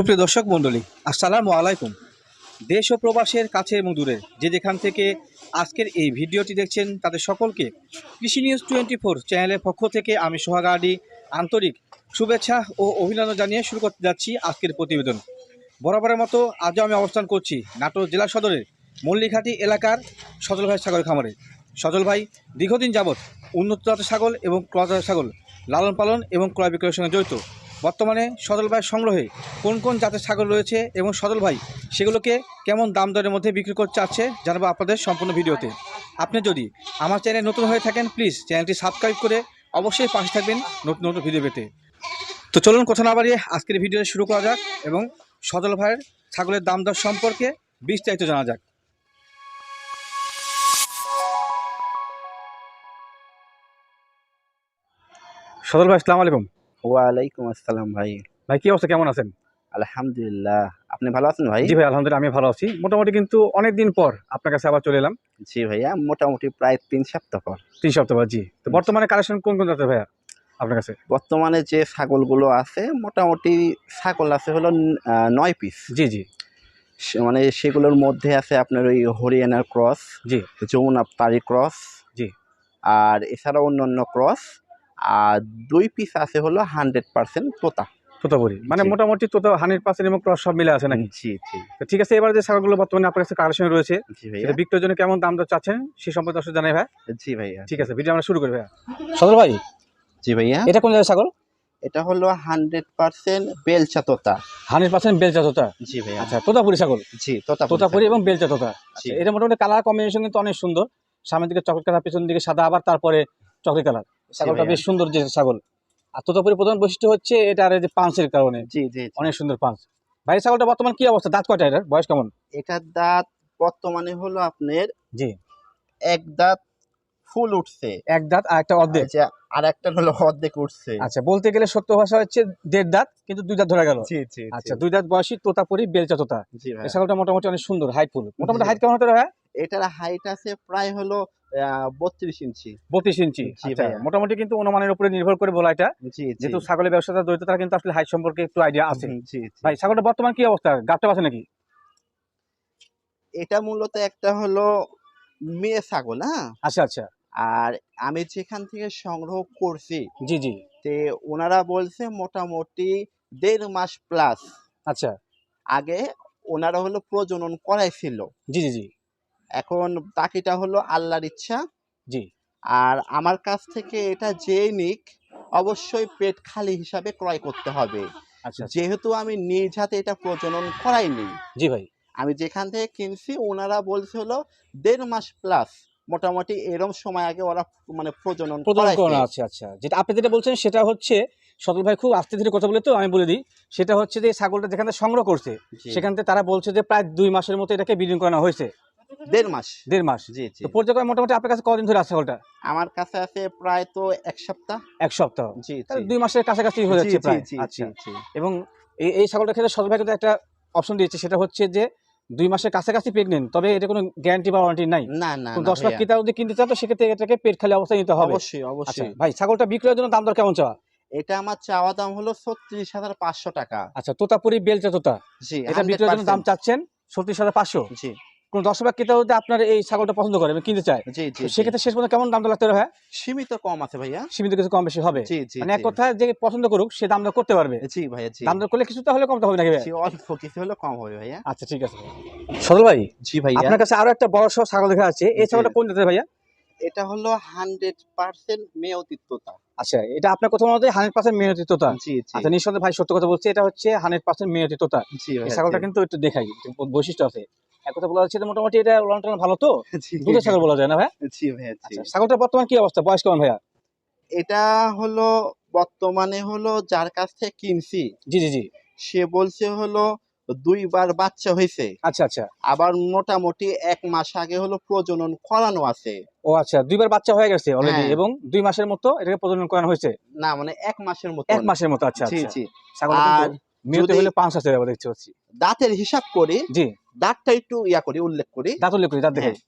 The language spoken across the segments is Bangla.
সুপ্রিয় দর্শক মণ্ডলী, আসসালামু আলাইকুম। দেশ ও প্রবাসের কাছে এবং দূরে যে যেখান থেকে আজকের এই ভিডিওটি দেখছেন, তাদের সকলকে কৃষি নিউজ টোয়েন্টি ফোর চ্যানেলের পক্ষ থেকে আমি সোহাগাডি আন্তরিক শুভেচ্ছা ও অভিনন্দন জানিয়ে শুরু করতে যাচ্ছি আজকের প্রতিবেদন। বরাবরের মতো আজও আমি অবস্থান করছি নাটোর জেলা সদরের মল্লিঘাটি এলাকার সজল ভাই ছাগল খামারে। সজল ভাই, দীর্ঘদিন যাবৎ উন্নত জাতের ছাগল এবং ক্রজাতের ছাগল লালন পালন এবং ক্রয় বিক্রয়ের সঙ্গে জড়িত। বর্তমানে সদল ভাইয়ের সংগ্রহে কোন কোন জাতের ছাগল রয়েছে এবং সদল ভাই সেগুলোকে কেমন দাম দরের মধ্যে বিক্রি করতে চাচ্ছে জানাব আপনাদের সম্পূর্ণ ভিডিওতে। আপনি যদি আমার চ্যানেল নতুন হয়ে থাকেন প্লিজ চ্যানেলটি সাবস্ক্রাইব করে অবশ্যই পাশে থাকবেন নতুন নতুন ভিডিও পেতে। তো চলুন কথা না বাড়িয়ে আজকের ভিডিও শুরু করা যাক এবং সদল ভাইয়ের ছাগলের দাম দর সম্পর্কে বিস্তারিত জানা যাক। সদল ভাই, আসসালামু আলাইকুম। ওয়ালাইকুম আসসালাম ভাই। ভাই কি অবস্থা? কেমন আছেন? আলহামদুলিল্লাহ। আপনি ভালো আছেন ভাই? জি ভাই আলহামদুলিল্লাহ আমি ভালো আছি। মোটামুটি কিন্তু অনেক দিন পর আপনার কাছে আবার চলে এলাম। জি ভাইয়া মোটামুটি প্রায় তিন সপ্তাহ পর। তিন সপ্তাহ পর জি। তো বর্তমানে কালেকশন কোন কোন জাতের ভাইয়া আপনার কাছে? বর্তমানে যে ছাগলগুলো আছে মোটামুটি ছাগল আছে হলো নয় পিস। জি জি। মানে সেগুলোর মধ্যে আছে আপনার ওই হরিয়ানার ক্রস জি। যমুনা পারি ক্রস জি। আর এছাড়াও অন্যান্য ক্রস আর দুই পিস আছে হলো হান্ড্রেড পার্সেন্ট তোতা। তোতাপুরি মানে মোটামুটি তোতা হান্ড্রেড পার্সেন্ট এবং ক্রস সব মিলে আছে নাকি? জি জি। ঠিক আছে এবার যে ছাগলগুলো বর্তমানে আপনার কাছে কালেকশন রয়েছে জি বিক্রয়ের জন্য কেমন দাম দর চাচ্ছেন সে সম্পর্কে দর্শক জানাই ভাই। জি ভাইয়া। ঠিক আছে ভিডিও আমরা শুরু করি ভাইয়া। সদর ভাই জি ভাইয়া। এটা কোন জায়গায় ছাগল? এটা হলো হান্ড্রেড পার্সেন্ট বেলচা তোতা। হান্ড্রেড পার্সেন্ট বেলচা তোতা? জি ভাইয়া। আচ্ছা তোতাপুরি ছাগল? জি তোতা তোতাপুরি এবং বেলচা তোতা। জি। আচ্ছা, এটা মোটামুটি কালার কম্বিনেশন কিন্তু অনেক সুন্দর। সামনের দিকে চকলেট কালার পেছনের দিকে সাদা আবার তারপরে চকলেট কালার। ছাগলটা বেশ সুন্দর যে ছাগল। আর তোতাপুরি প্রধান বৈশিষ্ট্য হচ্ছে এটার যে পাঁচের কারণে। জি জি। অনেক সুন্দর পাঁচ। ভাই ছাগলটা বর্তমান কি অবস্থা? দাঁত কয়টা এটার? বয়স কেমন? এটার দাঁত বর্তমানে হলো আপনার জি। এক দাঁত ফুল উঠছে। এক দাঁত আর একটা অর্ধেক? আচ্ছা, আর একটা হলো অর্ধেক উঠছে। আচ্ছা বলতে গেলে সত্য ভাষা হচ্ছে দেড় দাঁত কিন্তু দুই দাঁত ধরে গেল। আচ্ছা দুই দাঁত বয়সী তোতাপুরি বেলচা তোতা। এই ছাগলটা মোটামুটি অনেক সুন্দর হাইটফুল মোটামুটি জি। হাইট কেমন হতে পারে এটার হাইট আছে প্রায় হলো বত্রিশ ইঞ্চি। বত্রিশ ইঞ্চি? আচ্ছা, মোটামুটি কিন্তু অনুমানের উপরে নির্ভর করে বলা এটা। যেহেতু ছাগলের ব্যবসাটা জড়িত তারা কিন্তু আসলে হাইট সম্পর্কে একটু আইডিয়া আছে। জি জি। ভাই ছাগলটা বর্তমান কি অবস্থা? আছে নাকি? এটা মূলত একটা হলো মেয়ে ছাগল হ্যাঁ? আচ্ছা আচ্ছা। আর আমি যেখান থেকে সংগ্রহ করছি জি জি। তে ওনারা বলছে মোটামুটি দেড় মাস প্লাস আচ্ছা। আগে ওনারা হলো প্রজনন করাইছিল। জি জি জি। এখন বাকিটা হলো আল্লাহর ইচ্ছা। জি। আর আমার কাছ থেকে এটা যে নিক অবশ্যই পেট খালি হিসাবে ক্রয় করতে হবে। আচ্ছা যেহেতু আমি নিজ হাতে এটা প্রজনন করাইনি। জি ভাই। আমি যেখান থেকে কিনছি ওনারা বলছে হলো দেড় মাস প্লাস মোটামুটি এরম সময় আগে ওরা মানে প্রজনন করাইছে। আছে আচ্ছা যেটা আপনি যেটা বলছেন সেটা হচ্ছে সদল ভাই খুব আস্তে ধীরে কথা বলে তো আমি বলে দিই সেটা হচ্ছে যে ছাগলটা যেখানে সংগ্রহ করছে সেখান থেকে তারা বলছে যে প্রায় দুই মাসের মতো এটাকে ব্রিডিং করানো হয়েছে। দেড় মাস। দেড় মাস? জি জি। তো পর্যায়ক্রমে মোটামুটি আপনার কাছে কদিন ধরে আছে ছাগলটা আমার কাছে আছে প্রায় তো এক সপ্তাহ। এক সপ্তাহ। জি তাহলে দুই মাসের কাছাকাছি হয়ে যাচ্ছে প্রায়। জি, জি, আচ্ছা এবং এই এই ছাগলটার ক্ষেত্রে সদল ভাই কিন্তু একটা অপশন দিয়েছে সেটা হচ্ছে যে দুই মাসের কাছাকাছি প্রেগনেন্ট তবে এটা কোনো গ্যারান্টি বা ওয়ারেন্টি নাই। না না দশ লাখ। কিতা যদি কিনতে চাও তো সেক্ষেত্রে এটাকে পেট খালি অবস্থায় নিতে হবে। অবশ্যই আচ্ছা অবশ্যই। ভাই ছাগলটা বিক্রয়ের জন্য দাম দর কেমন চাওয়া? এটা আমার চাওয়া দাম হলো ছত্রিশ হাজার পাঁচশো টাকা। আচ্ছা তোতাপুরি বেলচা তোতা। জি এটা বিক্রয়ের জন্য দাম চাচ্ছেন ছত্রিশ হাজার পাঁচশো। জি। কোন দশ লাখ কিতা যদি আপনার এই ছাগলটা পছন্দ করে এবং কিনতে চায়। জি জি সেক্ষেত্রে শেষ পর্যন্ত কেমন দাম দর লাগতে হ্যাঁ সীমিত কম আছে ভাইয়া। সীমিত কিছু কম বেশি হবে। মানে এক কথা যে পছন্দ করুক সে দাম দর করতে পারবে। জি ভাইয়া জি। দাম দর করলে কিছু তাহলে কমতে হবে নাকি অল্প কিছু হলে কম হবে ভাইয়া। আচ্ছা ঠিক আছে। সদল ভাই জি ভাইয়া। আপনার কাছে আরও একটা বড় সহ ছাগল দেখা আছে। এই ছাগলটা কোন জাতের ভাইয়া? এটা হলো হান্ড্রেড পার্সেন্ট মেয়তিত্বতা আচ্ছা এটা আপনার কোথাও মধ্যে হান্ড্রেড পার্সেন্ট মেয়তিত্বতা আচ্ছা নিঃসন্দেহে ভাই সত্য কথা বলছে এটা হচ্ছে হান্ড্রেড পার্সেন্ট মেয়তিত্বতা এই ছাগলটা কিন্তু একটু দেখাই বৈশিষ্ট্য আছে। এক কথা বলা যাচ্ছে মোটামুটি এটা লন টন ভালো তো? দুধের ছাগল বলা যায় না ভাই? জি ভাইয়া আচ্ছা বর্তমান কি অবস্থা? বয়স কেমন ভাইয়া? এটা হলো বর্তমানে হলো যার কাছ থেকে কিনছি জি জি জি। সে বলছে হলো দুইবার বাচ্চা হয়েছে আচ্ছা আচ্ছা। আবার মোটামুটি এক মাস আগে হলো প্রজনন করানো আছে। ও আচ্ছা দুইবার বাচ্চা হয়ে গেছে অলরেডি হ্যাঁ। এবং দুই মাসের মতো এটাকে প্রজনন করানো হয়েছে? না মানে এক মাসের মতো। এক মাসের মতো আচ্ছা জি আচ্ছা। জি। আর মেয়েতে হলে পাঁচ আবার দেখতে পাচ্ছি। দাঁতের হিসাব করি জি। দাঁতটা একটু ইয়া করি উল্লেখ করি। দাঁত উল্লেখ করি দাঁত দেখে হ্যাঁ।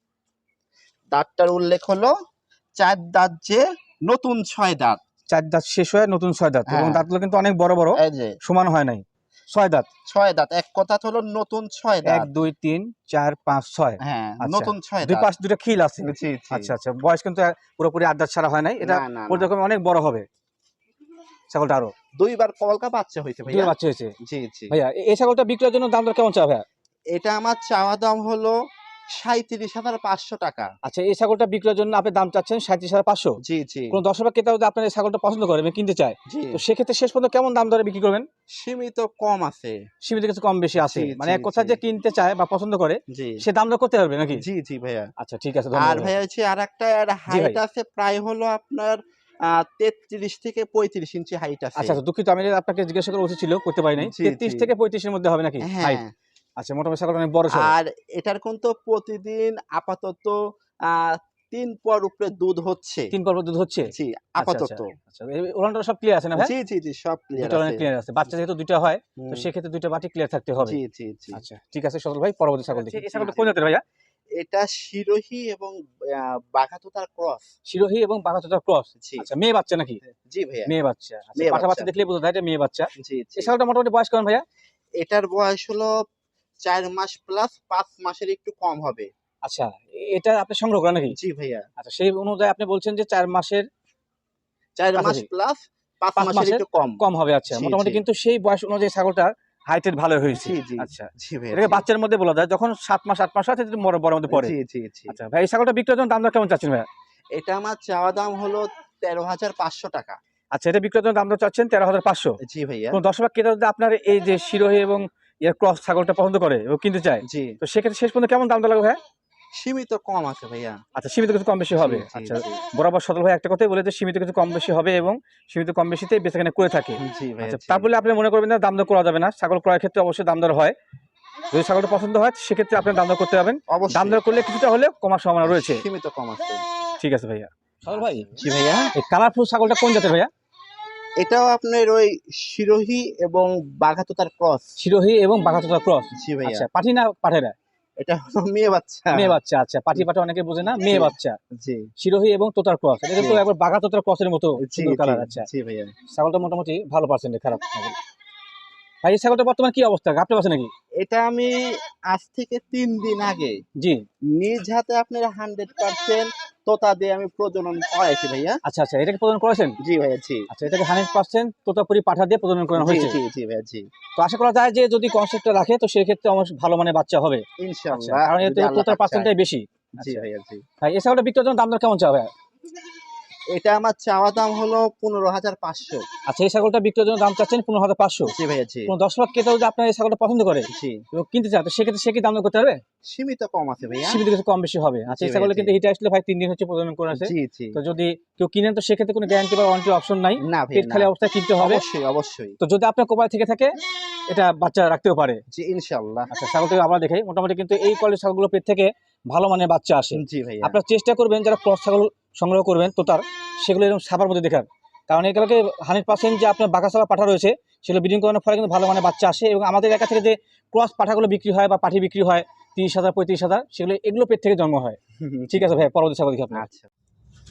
দাঁতটার উল্লেখ হলো চার দাঁত যে নতুন ছয় দাঁত। চার দাঁত শেষ হয়ে নতুন ছয় দাঁত এবং হ্যাঁ। দাঁতগুলো কিন্তু অনেক বড় বড় সমান হয় নাই। ছয় দাঁত। ছয় দাঁত এক কথা হলো নতুন ছয় এক দাঁত দুই তিন চার পাঁচ ছয়। হ্যাঁ আচ্ছা। নতুন ছয় দুই পাশ দুটো খিল আছে। আচ্ছা আচ্ছা। বয়স কিন্তু পুরোপুরি আট দাঁত ছাড়া হয় নাই। এটা। পর্যক্রমে অনেক বড় হবে। ছাগলটা আরও। দুইবার কলকা বাচ্চা হয়েছে ভাইয়া। বাচ্চা হয়েছে। জি জি ভাইয়া এই ছাগলটা বিক্রয়ের জন্য দাম দর কেমন চাও ভাইয়া? এটা আমার চাওয়া দাম হলো সাঁত্রিশ হাজার পাঁচশো টাকা। আচ্ছা এই ছাগলটা বিক্রয়ের জন্য আপনি দাম চাচ্ছেন সাঁত্রিশ হাজার পাঁচশো? জি জি। কোন দর্শক বা ক্রেতা যদি আপনার এই ছাগলটা পছন্দ করে কিনতে চায়। তো সেক্ষেত্রে শেষ পর্যন্ত কেমন দাম দরে বিক্রি করবেন? সীমিত কম আছে। সীমিত কিছু কম বেশি আছে। মানে এক কথা যে কিনতে চায় বা পছন্দ করে সে দাম দর করতে পারবে নাকি? জি জি ভাইয়া। আচ্ছা ঠিক আছে আর ভাইয়া হচ্ছে আর একটা হাইট আছে প্রায় হলো আপনার তেত্রিশ থেকে পঁয়ত্রিশ ইঞ্চি হাইট আছে। আচ্ছা আচ্ছা দুঃখিত আমি আপনাকে জিজ্ঞাসা করা উচিত ছিল করতে পারি নাই। তেত্রিশ থেকে পঁয়ত্রিশের মধ্যে হবে নাকি হ্যাঁ। হাইট আচ্ছা মোটামুটি ছাগলটা অনেক বড় আর এটার কিন্তু প্রতিদিন আপাতত আহ, তিন পর উপরে দুধ হচ্ছে। তিন পর্ব দুধ হচ্ছে? জি আচ্ছা, আপাতত। আচ্ছা ওলানটা সব ক্লিয়ার আছে না ভাই? জি জি জি সব ক্লিয়ার অনেক ক্লিয়ার আছে। বাচ্চা যেহেতু দুটো হয় তো সেক্ষেত্রে দুটো বাটি ক্লিয়ার থাকতে হবে। জি জি জি। আচ্ছা ঠিক আছে সদল ভাই পরবর্তী ছাগল দেখি। এই ছাগলটা কোন জাতের ভাইয়া? এটা শিরোহী এবং বাঘাতুতার ক্রস। শিরোহী এবং বাঘাচোদার ক্রস? জি। আচ্ছা মেয়ে বাচ্চা নাকি? জি ভাইয়া। মেয়ে বাচ্চা। আচ্ছা, পাঠা বাচ্চা। দেখলে বোঝা যায় এটা মেয়ে বাচ্চা। জি জি। এই ছাগলটা মোটামুটি বয়স কেমন ভাইয়া? এটার বয়স হলো চার মাস প্লাস পাঁচ মাসের একটু কম হবে। আচ্ছা এটা আপনি সংগ্রহ করেন নাকি? জি ভাইয়া। আচ্ছা সেই অনুযায়ী আপনি বলছেন যে চার মাসের চার মাস প্লাস পাঁচ মাসের একটু কম। কম হবে আচ্ছা। মোটামুটি কিন্তু সেই বয়স অনুযায়ী ছাগলটার হাইটের ভালো হয়েছে। আচ্ছা। এটাকে বাচ্চার মধ্যে বলা যায় যখন সাত মাস আট মাস আছে বড় বড় মধ্যে পড়ে। আচ্ছা ভাই এই ছাগলটা বিক্রয়ের জন্য দাম কেমন চাচ্ছেন ভাইয়া? এটা আমার চাওয়া দাম হলো তেরো হাজার পাঁচশো টাকা। আচ্ছা এটা বিক্রয়ের জন্য দাম চাচ্ছেন তেরো হাজার পাঁচশো। জি ভাইয়া। দর্শক বা আপনার এই যে শিরোহী এবং এর ক্রস ছাগলটা পছন্দ করে এবং কিনতে চায়। জি। তো সেক্ষেত্রে শেষ পর্যন্ত কেমন দাম দর লাগবে ভাইয়া? সীমিত কম আছে ভাইয়া। আচ্ছা সীমিত কিছু কম বেশি হবে। আচ্ছা বরাবর সদল ভাই একটা কথাই বলে যে সীমিত কিছু কম বেশি হবে এবং সীমিত কম বেশিতে বেচাকেনা করে থাকে। আচ্ছা। তারপরে আপনি মনে করবেন না দাম দর করা যাবে না। ছাগল ক্রয়ের ক্ষেত্রে অবশ্যই দাম দর হয়। যদি ছাগলটা পছন্দ হয় সেক্ষেত্রে আপনি দাম দর করতে পারবেন। দাম দর করলে কিছুটা হলে কমার সম্ভাবনা রয়েছে। সীমিত কম আছে। ঠিক আছে ভাইয়া। সদল ভাই। জি ভাইয়া এই কালারফুল ছাগলটা কোন জাতের ভাইয়া? এটাও আপনার ওই শিরোহী এবং বাঘাতুতার ক্রস। শিরোহী এবং বাঘাতোতা ক্রস। জি ভাইয়া। আচ্ছা পাঠি না পাঠেরা? এটা হলো মেয়ে বাচ্চা। মেয়ে বাচ্চা আচ্ছা পাঠি পাঠা অনেকে বোঝে না মেয়ে বাচ্চা। জি। শিরোহী এবং তোতার ক্রস এটা জি। একবার বাঘা তোতার ক্রসের মতো সুন্দর কালার আচ্ছা। জি ভাইয়া। ছাগলটা মোটামুটি ভালো পার্সেন্ট খারাপ ভাই। ছাগলটা বর্তমান কি অবস্থা? গাপটে আছে নাকি? এটা আমি আজ থেকে তিন দিন আগে জি। নিজ হাতে আপনার হান্ড্রেড পার্সেন্ট তোতা দিয়ে আমি প্রজনন করাইছি ভাইয়া। আচ্ছা আচ্ছা এটাকে প্রজনন করেছেন? জি ভাইয়া জি। আচ্ছা এটাকে হান্ড্রেড পার্সেন্ট তোতাপুরি পাঠা দিয়ে প্রজনন করা হয়েছে? জি জি ভাইয়া জি। তো আশা করা যায় যে যদি কনসেপ্টটা রাখে তো সেক্ষেত্রে আমার ভালো মানে বাচ্চা হবে। আচ্ছা ইনশাআল্লাহ কারণ যদি এতে তোতার পার্সেন্টটাই বেশি। জি আচ্ছা। ভাইয়া জি। ভাই এছাড়া বিক্রয়ের বিক্রির জন্য দাম দর কেমন চাবে এটা আমার চাওয়া দাম হলো পনেরো হাজার পাঁচশো। আচ্ছা এই ছাগলটা বিক্রির জন্য দাম চাচ্ছেন পনেরো হাজার পাঁচশো? জি ভাইয়া জি। কোন দর্শক ক্রেতা যদি আপনার এই ছাগলটা পছন্দ করে জি। এবং কিনতে চায় তো সেক্ষেত্রে সে কি দাম করতে পারবে? সীমিত কম আছে ভাইয়া। সীমিত কিছু কম বেশি হবে। আচ্ছা এই ছাগলে কিন্তু হিটে আসলে ভাই তিন দিন হচ্ছে প্রদান করে আছে। জি জি। তো যদি কেউ কিনেন তো সেক্ষেত্রে কোনো গ্যারান্টি বা ওয়ারেন্টি অপশন নাই। না পেট খালি। অবস্থায় কিনতে হবে। অবশ্যই অবশ্যই। তো যদি আপনার কোপায় থেকে থাকে এটা বাচ্চা রাখতেও পারে। জি ইনশাআল্লাহ। আচ্ছা ছাগলটা আমরা দেখাই মোটামুটি কিন্তু এই কোয়ালিটির ছাগলগুলো পেট থেকে ভালো মানের বাচ্চা আসে। জি ভাইয়া। আপনারা চেষ্টা করবেন যারা ক্রস ছাগল সংগ্রহ করবেন তো তার সেগুলো এরকম সাবার মধ্যে দেখার। কারণ এগুলোকে হান্ড্রেড পার্সেন্ট যে আপনার বাঘা সাবা পাঠা রয়েছে সেগুলো ব্রিডিং করানোর ফলে কিন্তু ভালো মানের বাচ্চা আসে এবং আমাদের এলাকা থেকে যে ক্রস পাঠাগুলো বিক্রি হয় বা পাঠি বিক্রি হয় তিরিশ হাজার পঁয়ত্রিশ হাজার সেগুলো এগুলো পেট থেকে জন্ম হয়। ঠিক আছে ভাই পরবর্তী ছাগল দেখি আপনার আচ্ছা।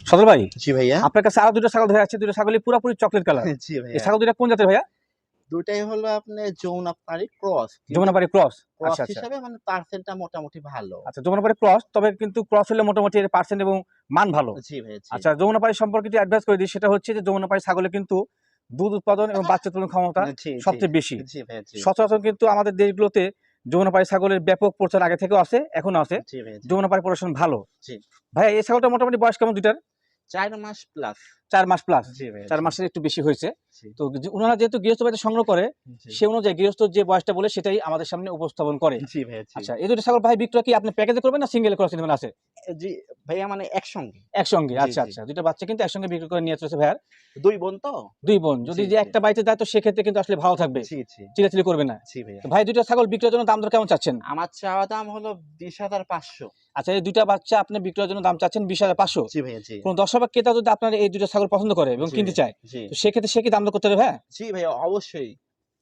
সদর ভাই জি ভাইয়া। আপনার কাছে আরও দুটো ছাগল ধরে আছে দুটো ছাগলই পুরোপুরি চকলেট কালার জি ভাইয়া। ছাগল দুটো কোন জাতের ভাইয়া? দুটাই হলো আপনার যৌনাপাড়ি ক্রস যমুনাপাড়ি ক্রস ক্রস আচ্ছা আচ্ছা। হিসাবে মানে পার্সেন্টটা মোটামুটি ভালো। আচ্ছা যমুনাপাড়ি ক্রস তবে কিন্তু ক্রস হলে মোটামুটি এর পার্সেন্ট এবং মান ভালো। জি ভাইয়া জি। আচ্ছা যমুনাপাড়ি সম্পর্কে যদি অ্যাডভাইস করে দিই সেটা হচ্ছে যে যমুনাপাড়ি ছাগলে কিন্তু দুধ উৎপাদন এবং বাচ্চা উৎপাদন ক্ষমতা সবচেয়ে বেশি। সচরাচর কিন্তু আমাদের দেশগুলোতে যমুনাপাড়ি ছাগলের ব্যাপক প্রচার আগে থেকেও আছে এখনও আছে। যমুনাপাড়ি প্রদর্শন ভালো। জি। ভাই এই ছাগলটা মোটামুটি বয়স কেমন দুইটার? চার মাস প্লাস চার মাস প্লাস চার মাসের একটু বেশি হয়েছে। তো ওনারা যেহেতু গৃহস্থ বাড়িতে সংগ্রহ করে সে অনুযায়ী গৃহস্থ যে বয়সটা বলে সেটাই আমাদের সামনে উপস্থাপন করে। আচ্ছা এই দুটো ছাগল ভাই বিক্রয় কি আপনি প্যাকেজে করবেন না সিঙ্গেল ক্রস নেবেন আছে? জি ভাইয়া মানে একসঙ্গে। একসঙ্গে আচ্ছা আচ্ছা দুটো বাচ্চা কিন্তু একসঙ্গে বিক্রি করে নিয়ে চলেছে ভাইয়ার। দুই বোন তো? দুই বোন যদি যে একটা বাড়িতে যায় তো সেক্ষেত্রে কিন্তু আসলে ভালো থাকবে। চিলাচিলি করবে না। ভাই দুটো ছাগল বিক্রয়ের জন্য দাম দর কেমন চাচ্ছেন? আমার চাওয়া দাম হলো বিশ হাজার পাঁচশো। আচ্ছা এই দুইটা বাচ্চা আপনি বিক্রয়ের জন্য দাম চাচ্ছেন বিশ হাজার পাঁচশো। জি কোন দর্শক বা ক্রেতা যদি আপনার এই দুটো ছাগল পছন্দ করে এবং কিনতে চায়। তো সেক্ষেত্রে সে কি দাম দর করতে হবে হ্যাঁ জি ভাইয়া অবশ্যই।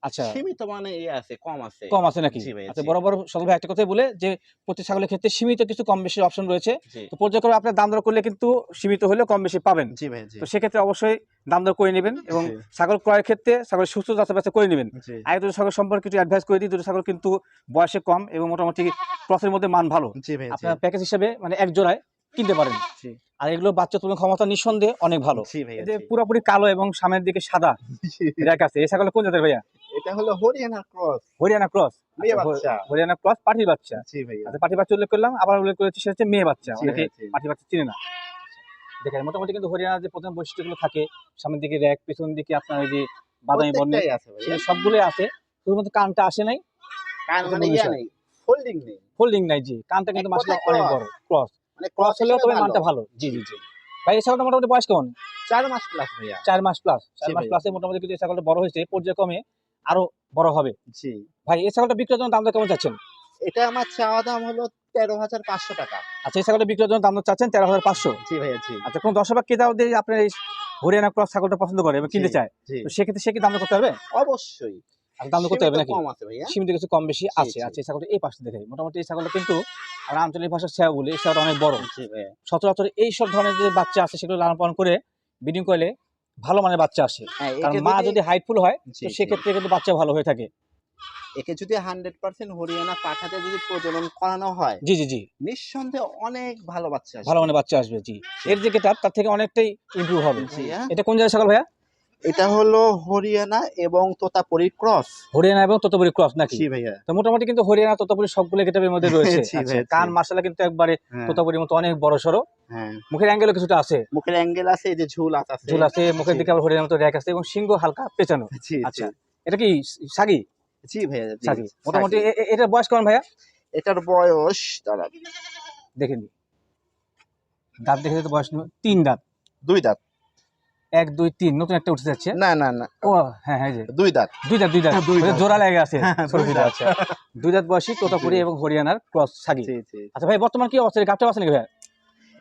আচ্ছা। সীমিত মানে ইয়ে আছে কম আছে। কম আছে নাকি? আচ্ছা। বরাবর সদর ভাই একটা কথাই বলে যে প্রতি ছাগলের ক্ষেত্রে সীমিত কিছু কম বেশি অপশন রয়েছে। তো পর্যায়ক্রমে আপনার দাম দর করলে কিন্তু সীমিত হলেও কম বেশি পাবেন। জি ভাই জি। তো সেক্ষেত্রে অবশ্যই দাম দর করে নেবেন এবং ছাগল ক্রয়ের ক্ষেত্রে ছাগলের সুস্থ যাচাই বাছাই করে নেবেন। আগে দুটো ছাগল সম্পর্কে একটু অ্যাডভাইস করে দিই দুটো ছাগল কিন্তু বয়সে কম এবং মোটামুটি ক্রসের মধ্যে মান ভালো। জি ভাই আপনার প্যাকেজ হিসেবে মানে এক জোড়ায় কিনতে পারেন। আর এগুলো বাচ্চা তুলনা ক্ষমতা নিঃসন্দেহে অনেক ভালো। পুরোপুরি কালো এবং সামনের দিকে সাদা আছে। এই ছাগল কোন জাতের ভাইয়া? এটা হলো হরিয়ানা ক্রস। হরিয়ানা ক্রস। মেয়ে বাচ্চা। হরিয়ানা ক্রস পাটির বাচ্চা। জি ভাই আচ্ছা পাটির বাচ্চা উল্লেখ করলাম আবার উল্লেখ করেছি সেটা হচ্ছে মেয়ে বাচ্চা। অনেকে পাটির বাচ্চা চিনে না। দেখেন মোটামুটি কিন্তু হরিয়ানার যে প্রথম বৈশিষ্ট্যগুলো থাকে সামনের দিকে র্যাক পেছন দিকে আপনার ওই যে বাদামি বর্ণের আছে ভাই সবগুলোই আছে। শুধুমাত্র কানটা আসে নাই কান মানে ইয়া? ফোল্ডিং নেই। ফোল্ডিং নাই জি। কানটা কিন্তু মাসলে অনেক বড় ক্রস। মানে ক্রস হলেও তবে মানটা ভালো। জি জি জি। ভাই এই ছাগলটা মোটামুটি বয়স কেমন? চার মাস প্লাস ভাইয়া। চার মাস প্লাস চার মাস প্লাসে মোটামুটি কিন্তু এই ছাগলটা বড় হয়েছে পর্যায়ক্রমে আরও বড় হবে। জি। ভাই এই ছাগলটা বিক্রয়ের জন্য দাম কেমন চাচ্ছেন? এটা আমার চাওয়া দাম হলো তেরো হাজার পাঁচশো টাকা। আচ্ছা এই ছাগলটা বিক্রয়ের জন্য দাম চাচ্ছেন তেরো হাজার পাঁচশো? জি ভাইয়া জি। আচ্ছা কোন দর্শক যদি আপনার এই হরিয়ানা ক্রস ছাগলটা পছন্দ করে এবং কিনতে চায় তো সেক্ষেত্রে সে কি দাম করতে পারবে? অবশ্যই। আচ্ছা, দাম করতে হবে সীমিত নাকি? সীমিত কিছু কম বেশি আছে। আচ্ছা এই ছাগলটা এই পাশে দেখে মোটামুটি এই ছাগলটা কিন্তু আমরা আঞ্চলিক ভাষার সেবা বলি এই অনেক বড়। সচরাচর এই সব ধরনের যে বাচ্চা আছে সেগুলো লালন পালন করে ব্রিডিং করলে ভালো মানের বাচ্চা আসে। হ্যাঁ কারণ মা যদি- হাইটফুল হয় তো সেক্ষেত্রে কিন্তু বাচ্চা ভালো হয়ে থাকে। একে যদি হান্ড্রেড পার্সেন্ট হরিয়ানা পাঠাতে যদি প্রজনন করানো হয় জি জি জি। নিঃসন্দেহে অনেক ভালো বাচ্চা ভালো মানের বাচ্চা আসবে জি। এর যে গেট তার থেকে অনেকটাই ইমপ্রুভ হবে। হ্যাঁ। এটা কোন জায়গায় ছাগল ভাইয়া? এটা হলো হরিয়ানা এবং তোতাপুরি ক্রস। হরিয়ানা এবং ততপুরি ক্রস নাকি? জি ভাইয়া। তো মোটামুটি কিন্তু হরিয়ানা ততপুরি সবগুলো গেটাপের মধ্যে রয়েছে। আচ্ছা। কান মার্শালা কিন্তু একবারে হ্যাঁ, তোতাপুরির মতো অনেক বড় সড়ো। হ্যাঁ। মুখের অ্যাঙ্গেলও কিছুটা আছে। মুখের অ্যাঙ্গেল আছে এই যে ঝুল আছে। ঝুল আছে মুখের দিকে আবার হরিয়ানার মতো র্যাক আছে এবং সিংহ হালকা পেঁচানো। আচ্ছা এটা কি সাগি? জি ভাইয়া সাগি। মোটামুটি এ- এ- এটার বয়স কেমন ভাইয়া? এটার বয়স দাঁড়া দেখেন দাঁত দেখে তো বয়স তিন দাঁত। দুই দাঁত। এক দুই তিন নতুন একটা উঠে যাচ্ছে। না না না। ও হ্যাঁ হ্যাঁ যে দুই দাঁত। দুই দাঁত দুই দাঁত। হ্যাঁ, দুই দাঁত। জোড়া লেগে আছে হ্যাঁ, দুই দাঁত। আচ্ছা। দুই দাঁত বয়সী তোতাপুরি এবং হরিয়ানার ক্রস সাগি। আচ্ছা ভাই বর্তমান কি অবস্থা? গাছটা আছে নাকি ভাই?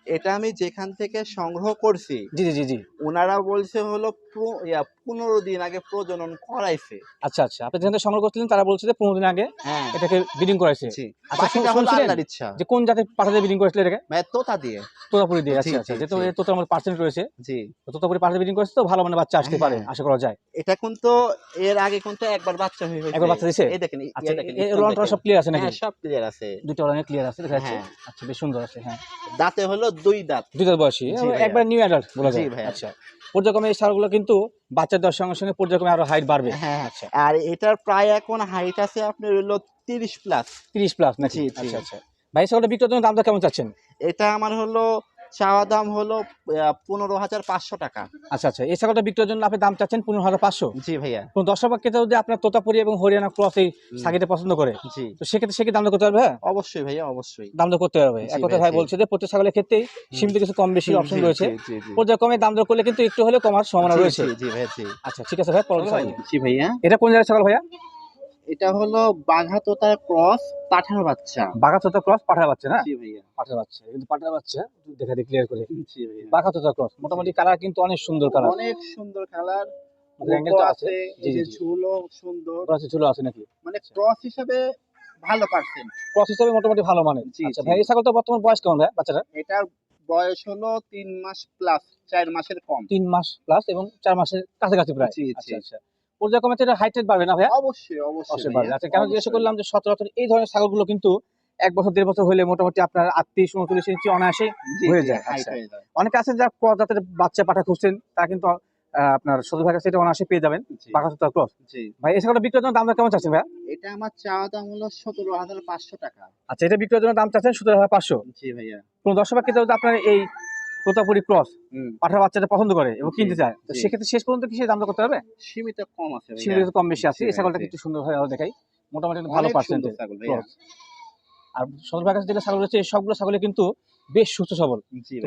এটা আমি যেখান থেকে সংগ্রহ করছি জি জি জি জি। ওনারা বলছে হলো প্র- পনেরো দিন আগে প্রজনন করাইছে। আচ্ছা আচ্ছা। আপনি যেখান সংগ্রহ করছিলেন তারা বলছে যে পনেরো দিন আগে হ্যাঁ। এটাকে বিডিং করাইছে। আচ্ছা, যে কোন জাতের পাঠাতে বিডিং করেছিল এটাকে? মানে তোতা দিয়ে। তোতাপুরি দিয়ে আচ্ছা আচ্ছা। যেহেতু তোতার মধ্যে পার্সেন্ট রয়েছে। জি। তো তোতাপুরি পাঠাতে বিডিং করেছে তো ভালো মানে বাচ্চা আসতে পারে হ্যাঁ। আশা করা যায়। এটা কিন্তু এর আগে কিন্তু একবার বাচ্চা হয়ে হয়েছে। একবার বাচ্চা দিছে? এই দেখেন আচ্ছা দেখেন, এই স্তন সব ক্লিয়ার আছে নাকি? হ্যাঁ সব ক্লিয়ার আছে। দুটো রঙে ক্লিয়ার আছে দেখা যাচ্ছে। হ্যাঁ। আচ্ছা বেশ সুন্দর আছে হ্যাঁ। দাঁতে হলো দুই দাঁত। দুই দাঁত বয়সী। একবার নিউ অ্যাডাল্ট বলা জি যায়। আচ্ছা। পর্যায়ক্রমে এই সারগুলো কিন্তু বাচ্চা দেওয়ার সঙ্গে সঙ্গে পর্যায়ক্রমে আরও হাইট বাড়বে। হ্যাঁ আচ্ছা আর এটার প্রায় এখন হাইট আছে আপনার হলো তিরিশ প্লাস তিরিশ প্লাস নাকি। আচ্ছা আচ্ছা। ভাই সকলটা বিক্রয়ের জন্য দামটা কেমন চাচ্ছেন? এটা আমার হলো চাওয়া দাম হলো পনেরো হাজার পাঁচশো টাকা। আচ্ছা আচ্ছা। এই ছাগলটা বিক্রয়ের জন্য আপনি দাম চাচ্ছেন পনেরো হাজার পাঁচশো? জি ভাইয়া। কোন দর্শক বা যদি আপনার তোতাপুরি এবং হরিয়ানা ক্রস এই। সাকিটা পছন্দ করে জি। তো সেক্ষেত্রে সে কি দাম করতে পারবে হ্যাঁ? অবশ্যই ভাইয়া অবশ্যই। দাম দর করতে পারবে। এক কথা ভাই, ভাই বলছে যে প্রত্যেক ছাগলের ক্ষেত্রেই সীমিত কিছু কম বেশি অপশন রয়েছে। পর্যায়ক্রমে দাম দর করলে কিন্তু একটু হলেও কমার সম্ভাবনা রয়েছে। জি, জি আচ্ছা ঠিক আছে ভাই পরবর্তী জি ভাইয়া। এটা কোন জায়গায় ছাগল ভাইয়া? এটা হলো বাঘা তোতার ক্রস পাঠার বাচ্চা। বাঘা তোতা ক্রস পাঠার বাচ্চা না? জি ভাইয়া। পাঠার বাচ্চা কিন্তু পাঠার বাচ্চা দেখা দিই ক্লিয়ার করে। জি ভাইয়া। বাঘা তোতা ক্রস মোটামুটি কালার কিন্তু অনেক সুন্দর কালার অনেক সুন্দর কালার আছে জি, জি, জি। সুন্দর। ক্রস ঝুলো আছে নাকি? মানে ক্রস হিসাবে ভালো পার্সেন্ট ক্রস হিসেবে মোটামুটি ভালো মানে আচ্ছা ভাই এই ছাগলটা বর্তমান বয়স কেমন ভাই বাচ্চাটা এটার বয়স হলো তিন মাস প্লাস চার মাসের কম। তিন মাস প্লাস এবং চার মাসের কাছাকাছি প্রায়। আচ্ছা আচ্ছা। পর্যায়ক্রমে তো এটা হাইট বাড়বে না ভাইয়া? অবশ্যই অবশ্যই অবশ্যই বাড়বে। আচ্ছা কেন জিজ্ঞাসা করলাম যে সচরাচর এই ধরনের ছাগলগুলো কিন্তু এক বছর দেড় বছর হলে মোটামুটি আপনার আটত্রিশ উনচল্লিশ ইঞ্চি অনায়াসে হয়ে যায়, আচ্ছা। হয়ে যায়। অনেকে আছে যারা ক্রস জাতের বাচ্চা পাঠা খুঁজছেন তা কিন্তু আপনার সদর ভাগের সেটা অনায়াসে পেয়ে যাবেন বাঘা ক্রস ভাই এই ছাগলটা বিক্রয়ের জন্য দামটা কেমন চাচ্ছেন ভাইয়া? এটা আমার চাওয়া দাম হলো সতেরো হাজার পাঁচশো টাকা। আচ্ছা এটা বিক্রয়ের জন্য দাম চাচ্ছেন সতেরো হাজার পাঁচশো। জি ভাইয়া। কোন দর্শক আপনার এই তোতাপুরি ক্রস পাঠার বাচ্চাটা পছন্দ করে এবং কিনতে চায়। তো সেক্ষেত্রে শেষ পর্যন্ত কি সে দামটা করতে হবে সীমিত কম আছে সীমিত কম বেশি আছে। এই ছাগলটা। কিন্তু সুন্দর ভাবে আরও দেখাই। মোটামুটি ভালো পার্সেন্টেজ। আর সদর ভাগের যেগুলো ছাগল রয়েছে এই সবগুলো ছাগলে কিন্তু বেশ সুস্থ সবল।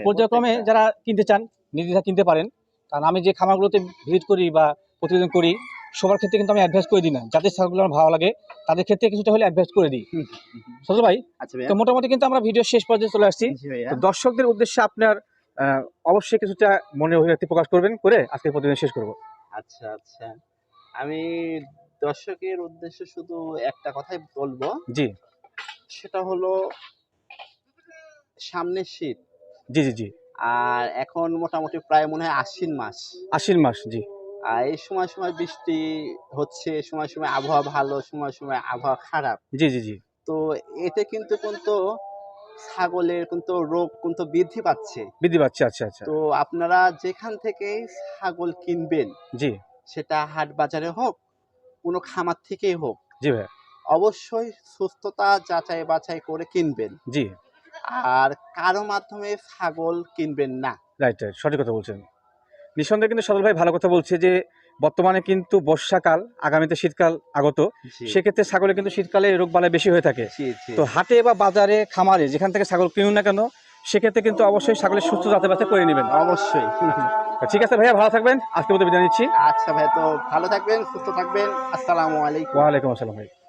পর্যায়ক্রমে যারা কিনতে চান নির্দ্বিধা কিনতে পারেন। কারণ আমি যে খামারগুলোতে ভিজিট করি বা প্রতিদিন করি সবার ক্ষেত্রে কিন্তু আমি অ্যাডভাইস করে দিই না। যাদের ছাগলগুলো আমার ভালো লাগে তাদের ক্ষেত্রে কিছুটা হলে অ্যাডভাইস করে দিই। সদর ভাই আচ্ছা তো মোটামুটি কিন্তু আমরা ভিডিও শেষ পর্যায়ে চলে আসছি। দর্শকদের উদ্দেশ্যে আপনার অবশ্যই কিছুটা মনে অভিব্যক্তি প্রকাশ করবেন করে আজকের প্রতিদিন শেষ করব। আচ্ছা আচ্ছা। আমি দর্শকের উদ্দেশ্যে শুধু একটা কথাই বলব। জি। সেটা হলো সামনে শীত। জি জি জি। আর এখন মোটামুটি প্রায় মনে হয় আশ্বিন মাস। আশ্বিন মাস জি। আর এই সময় সময় বৃষ্টি হচ্ছে সময় সময় আবহাওয়া ভালো সময় সময় আবহাওয়া খারাপ। জি জি জি। তো এতে কিন্তু কিন্তু ছাগলের কিন্তু রোগ কিন্তু বৃদ্ধি পাচ্ছে। বৃদ্ধি পাচ্ছে আচ্ছা আচ্ছা। তো আপনারা যেখান থেকে ছাগল কিনবেন জি। সেটা হাট বাজারে হোক কোনো খামার থেকেই হোক জি ভাই অবশ্যই সুস্থতা যাচাই বাছাই করে কিনবেন। জি। আর কারও মাধ্যমে ছাগল কিনবেন না। রাইট রাইট সঠিক কথা বলছেন। নিঃসন্দেহে কিন্তু সদল ভাই ভালো কথা বলছে যে বর্তমানে কিন্তু বর্ষাকাল আগামীতে শীতকাল আগত। সেক্ষেত্রে ছাগলে কিন্তু শীতকালে রোগ বালাই বেশি হয়ে থাকে। তো হাটে বা বাজারে খামারে যেখান থেকে ছাগল কিনুন না কেন সেক্ষেত্রে কিন্তু অবশ্যই ছাগলের সুস্থ যাতে বাতে করে নেবেন। অবশ্যই। ঠিক আছে ভাইয়া ভালো থাকবেন। আজকে মতো বিদায় নিচ্ছি। আচ্ছা ভাই তো ভালো থাকবেন সুস্থ থাকবেন। আসসালামু আলাইকুম। ওয়ালাইকুম আসসালাম ভাই।